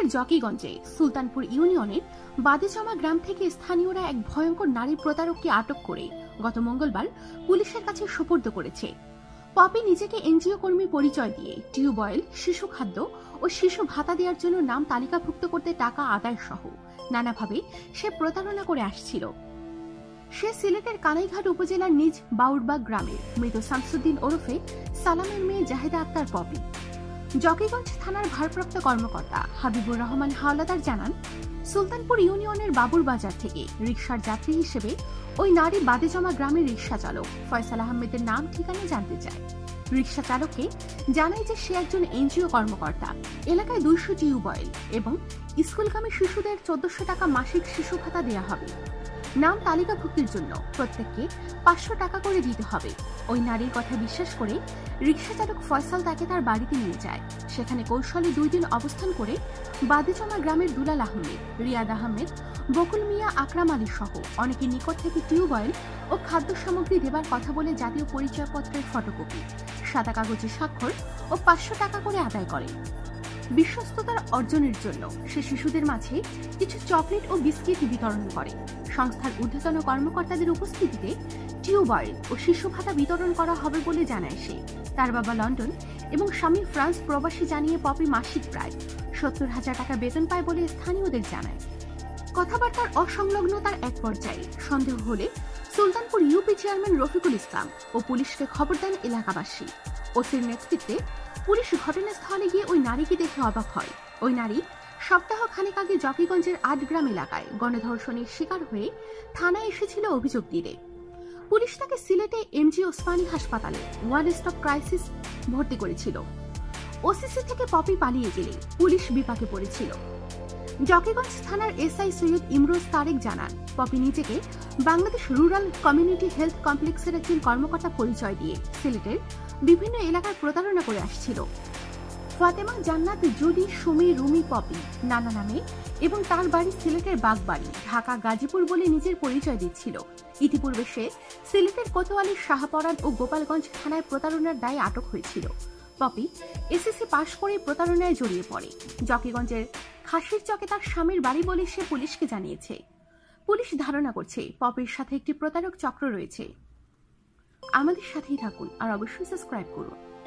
সিলেটের জকিগঞ্জে সুলতানপুর ইউনিয়নের বাদেজমা গ্রাম থেকে স্থানীয়রা এক ভয়ঙ্কর নারী প্রতারককে আটক করে গত মঙ্গলবার পুলিশের কাছে সুপর্দ করেছে। পপি নিজেকে এনজিও কর্মী পরিচয় দিয়ে টিউবওয়েল, শিশু খাদ্য ও শিশু ভাতা দেওয়ার জন্য নাম তালিকাভুক্ত করতে টাকা আদায় সহ নানাভাবে সে প্রতারণা করে আসছিল। সে সিলেটের কানাইঘাট উপজেলার নিজ বাউরবাগ গ্রামের মৃত শামসুদ্দিন ওরফে সালামের মেয়ে জাহেদা আক্তার পপি। জকিগঞ্জ থানার ভারপ্রাপ্ত কর্মকর্তা হাবিবুর রহমান হাওলাদার জানান, সুলতানপুর ইউনিয়নের বাবুর বাজার থেকে রিকশার যাত্রী হিসেবে ওই নারী বাদেজমা গ্রামের রিকশা চালক ফয়সাল আহমেদের নাম, ঠিকানা জানতে চায়। রিকশা চালককে জানায় যে সে একজন এনজিও কর্মকর্তা, এলাকায় দুইশো টিউবওয়েল এবং স্কুলগামী শিশুদের চোদ্দশো টাকা মাসিক শিশু ভাতা দেওয়া হবে। নাম তালিকাভুক্তির জন্য প্রত্যেককে পাঁচশো টাকা করে দিতে হবে। ওই নারীর কথা বিশ্বাস করে রিক্সা চালক ফয়সাল তাকে তার বাড়িতে নিয়ে যায়। সেখানে কৌশলে দুই দিন অবস্থান করে বাদিজমা গ্রামের দুলাল আহমেদ, রিয়াদ আহমেদ, বকুল মিয়া, আকরাম আলী সহ অনেকের নিকট থেকে টিউবওয়েল ও খাদ্য সামগ্রী দেবার কথা বলে জাতীয় পরিচয়পত্রের ফটোকপি, সাদা কাগজে স্বাক্ষর ও পাঁচশো টাকা করে আদায় করে বিশ্বস্ততার অর্জনের জন্য সে শিশুদের মাঝে কিছু চকলেট ও বিস্কিট বিতরণ করে। সংস্থার ঊর্ধ্বতন কর্মকর্তাদের উপস্থিতিতে টিউবওয়েল ও শিশু ভাতা বিতরণ করা হবে বলে জানায় সে। তার বাবা লন্ডন এবং স্বামী ফ্রান্স প্রবাসী জানিয়ে পপি মাসিক প্রায় সত্তর হাজার টাকা বেতন পায় বলে স্থানীয়দের জানায়। কথাবার্তার অসংলগ্নতার এক পর্যায়ে সন্দেহ হলে সুলতানপুর ইউপি চেয়ারম্যান রফিকুল ইসলাম ও পুলিশকে খবর দেন এলাকাবাসী। ওসির নেতৃত্বে পুলিশ ঘটনাস্থলে গিয়ে ওই নারীকে দেখে অবাক হয়। ওই নারী সপ্তাহ খানেক আগে জকিগঞ্জের আটগ্রাম এলাকায় গণধর্ষণের শিকার হয়ে থানায় এসেছিল অভিযোগ দিতে পুলিশ তাকে সিলেটে এমজি ওসমানী হাসপাতালে ওয়ান স্টপ ক্রাইসিস ভর্তি করেছিল। ওসিসি থেকে পপি পালিয়ে গেলে পুলিশ বিপাকে পড়েছিল। জকিগঞ্জ থানার এসআই সৈয়দ ইমরোজ তারেক জানান, পপি নিজেকে বাংলাদেশ রুরাল কমিউনিটি হেলথ কমপ্লেক্সের একজন কর্মকর্তা পরিচয় দিয়ে সিলেটের বিভিন্ন এলাকার প্রতারণা করে আসছিল। ফাতেমা জান্নাত জুডি সুমি, রুমি, পপি, নানা নামে এবং তার বাড়ি সিলেটের বাগবাড়ি, ঢাকা, গাজীপুর বলে নিজের পরিচয় দিচ্ছিল। ইতিপূর্বে সে সিলেটের কোতোয়ালি, শাহপরান ও গোপালগঞ্জ থানায় প্রতারণার দায়ে আটক হয়েছিল। পপি এসএসসি পাশ করে প্রতারণায় জড়িয়ে পড়ে। জকিগঞ্জের খাসির চকে তার স্বামীর বাড়ি বলে সে পুলিশকে জানিয়েছে। পুলিশ ধারণা করছে, পপের সাথে একটি প্রতারক চক্র রয়েছে। আমাদের সাথেই থাকুন আর অবশ্যই সাবস্ক্রাইব করুন।